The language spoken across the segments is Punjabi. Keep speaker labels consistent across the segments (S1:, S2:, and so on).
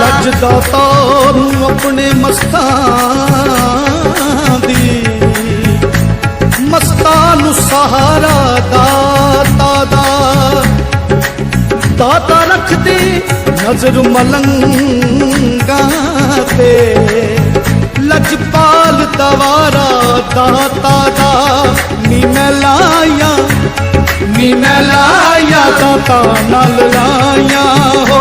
S1: ਲੱਜਦਾ ਤਾਰੂ ਆਪਣੇ ਮਸਤਾਂ ਦੀ। ਮਸਤਾਂ ਨੂੰ ਸਹਾਰਾ ਦਾ ਦਾ। ਦਾਤਾ ਰੱਖਦੀ ਨਜ਼ਰ ਮਲੰਗਾ ਤੇ। सच पाल तवारा दाता दा निमलाया मिनलाया दाता नल लाया हो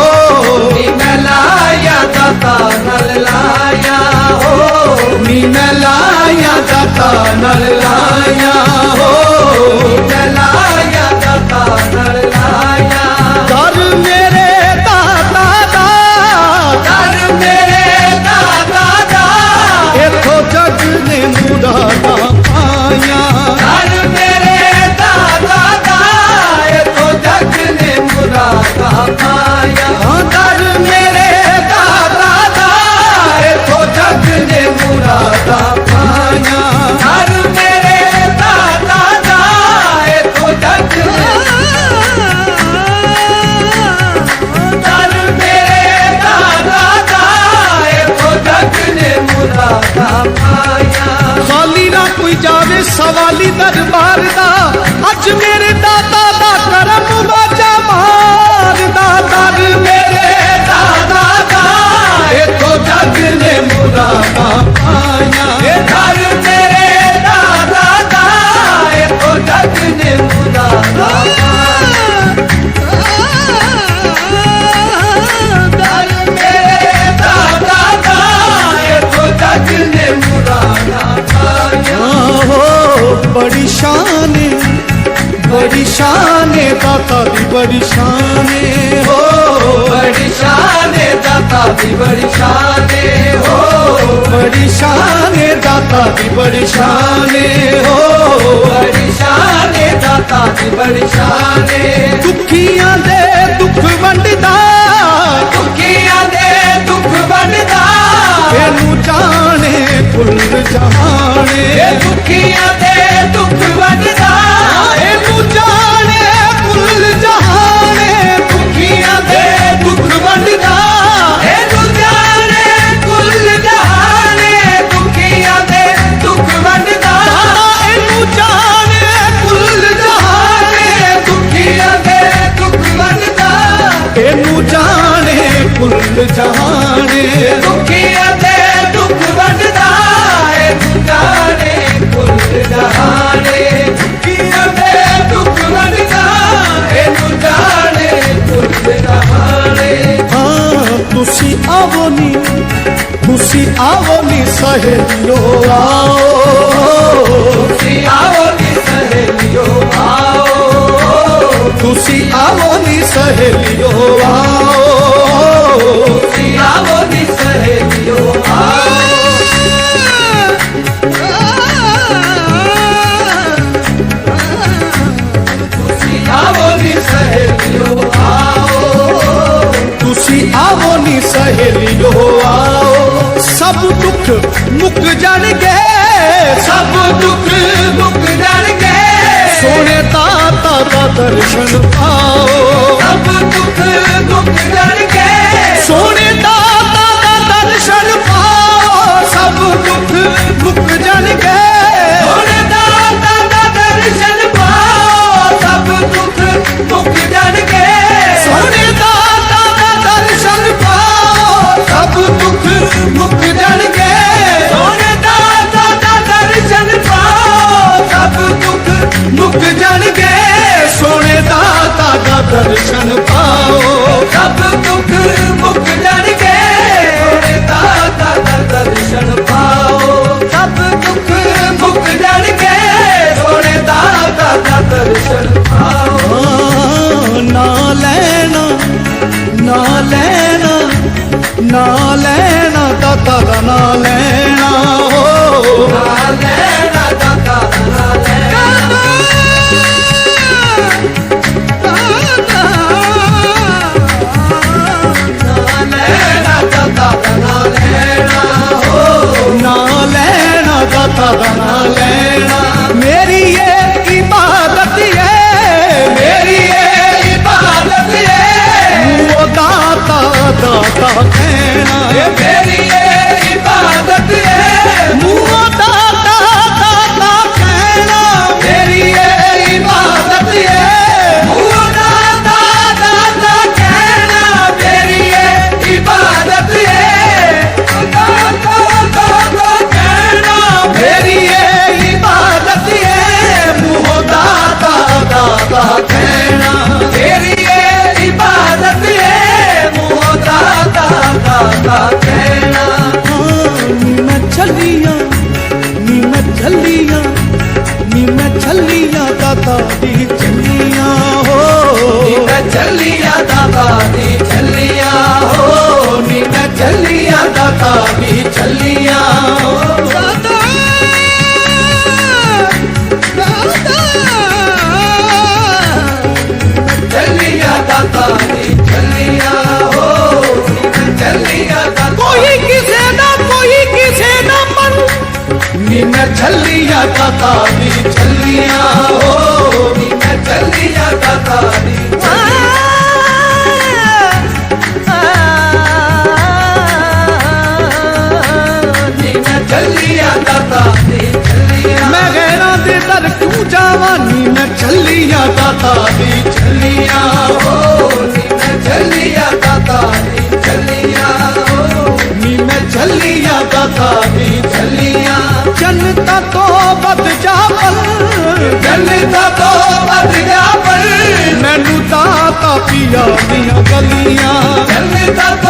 S1: बड़ी शान है दाता दी बड़ी शान है हो
S2: बड़ी शान है दाता दी बड़ी शान है हो
S1: बड़ी शान है दाता दी बड़ी शान है हो
S2: बड़ी शान है दाता दी बड़ी शान है
S1: दुखियां दे दुख वंडदा
S2: दुखियां दे दुख वंडदा
S1: ਤੈਨੂੰ ਜਾਣੇ ਕੁੱਲ ਜਹਾਨੇ
S2: ਦੁਖੀਆਂ ਦੇ ਦੁੱਖ ਵੰਡਦਾ
S1: आवनी सहेलियो आओ तुसी आवनी सहेलियो आओ ਸਭ ਦੁੱਖ ਮੁੱਕ ਜਾਣਗੇ। ਸਭ ਦੁੱਖ
S2: ਮੁੱਕ ਜਾਣਗੇ।
S1: ਸੋਹਣੇ ਤਾਤਾ ਦਾ ਦਰਸ਼ਨ ਆਓ
S2: ਸਭ ਦੁੱਖ ਮੁੱਕ ਜਾਣਗੇ।
S1: Yeah,
S2: baby.
S1: ਨੀ ਮੈਂ ਛੱਲੀਆਂ ਦਾਤਾ ਦੀ ਛੱਲੀਆਂ ਹੋ। ਨੀ ਮੈਂ
S2: ਛੱਲੀਆਂ ਦਾਤਾ ਦੀ ਛੱਲੀਆਂ ਹੋ। ਨੀ
S1: ਮੈਂ ਛੱਲੀਆਂ ਦਾਤਾ ਦੀ ਛੱਲੀਆਂ ਹੋ। झलिया गाथा भी झलिया जनता तो बद जा पर
S2: जनता तो बद जा पर
S1: मैनू ता तापिया ਦੀਆਂ ਗਲੀਆਂ
S2: जनता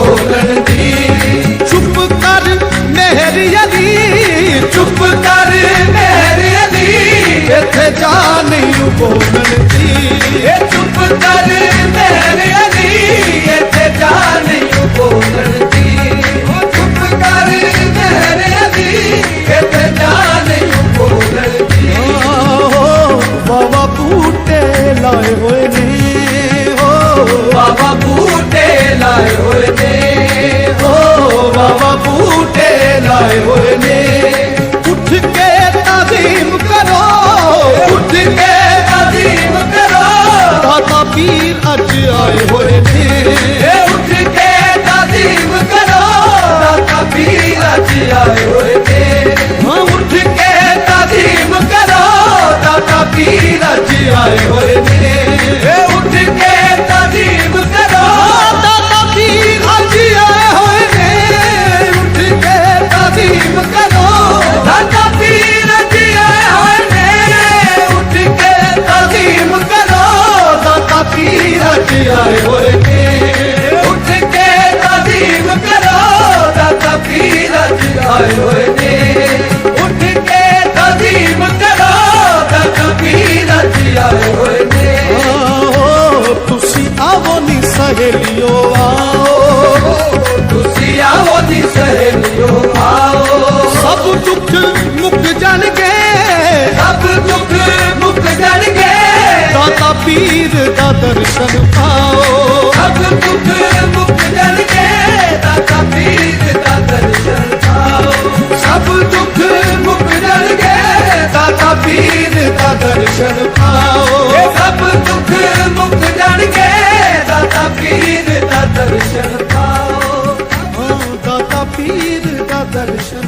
S2: ਰੋਕਣ ਦੀ
S1: ਚੁੱਪ ਕਰ ਮਹਿਰੀਆ ਦੀ ਚੁੱਪ
S2: ਕਰ ਮਹਿਰੀਆ ਦੀ
S1: ਇੱਥੇ ਜਾ ਨਹੀਂ ਬੋਲਣ ਦੀ।
S2: ਇਹ ਚੁੱਪ ਕਰ
S1: ਮਾਤਾ ਪੀਰ ਅੱਜ ਆਏ ਹੋਏ ਨੇ।
S2: ਉੱਠ ਕੇ ਤਾਜ਼ੀਮ ਕਰੋ ਮਾਤਾ ਪੀਰ ਅੱਜ ਆਏ ਹੋਏ ਨੇ।
S1: ਹਾਂ। ਉੱਠ ਕੇ ਤਾਜ਼ੀਮ ਕਰੋ ਮਾਤਾ ਪੀਰ ਅੱਜ ਆਏ ਹੋਏ ਨੇ। ਪੀਰ ਦਾ ਦਰਸ਼ਨ ਪਾਓ। ਸਭ
S2: ਦੁੱਖ ਮੁੱਕ ਜਾਣਗੇ ਦਾਤਾ ਪੀਰ ਦਾ ਦਰਸ਼ਨ ਪਾਓ। ਸਭ ਦੁੱਖ ਮੁੱਕ ਜਾਣਗੇ
S1: ਦਾਤਾ ਪੀਰ ਦਾ ਦਰਸ਼ਨ ਪਾਓ।
S2: ਸਭ ਦੁੱਖ ਮੁੱਕ ਜਾਣਗੇ ਦਾਤਾ ਪੀਰ ਦਾ ਦਰਸ਼ਨ ਪਾਓ।
S1: ਦਾਤਾ ਪੀਰ ਦਾ ਦਰਸ਼ਨ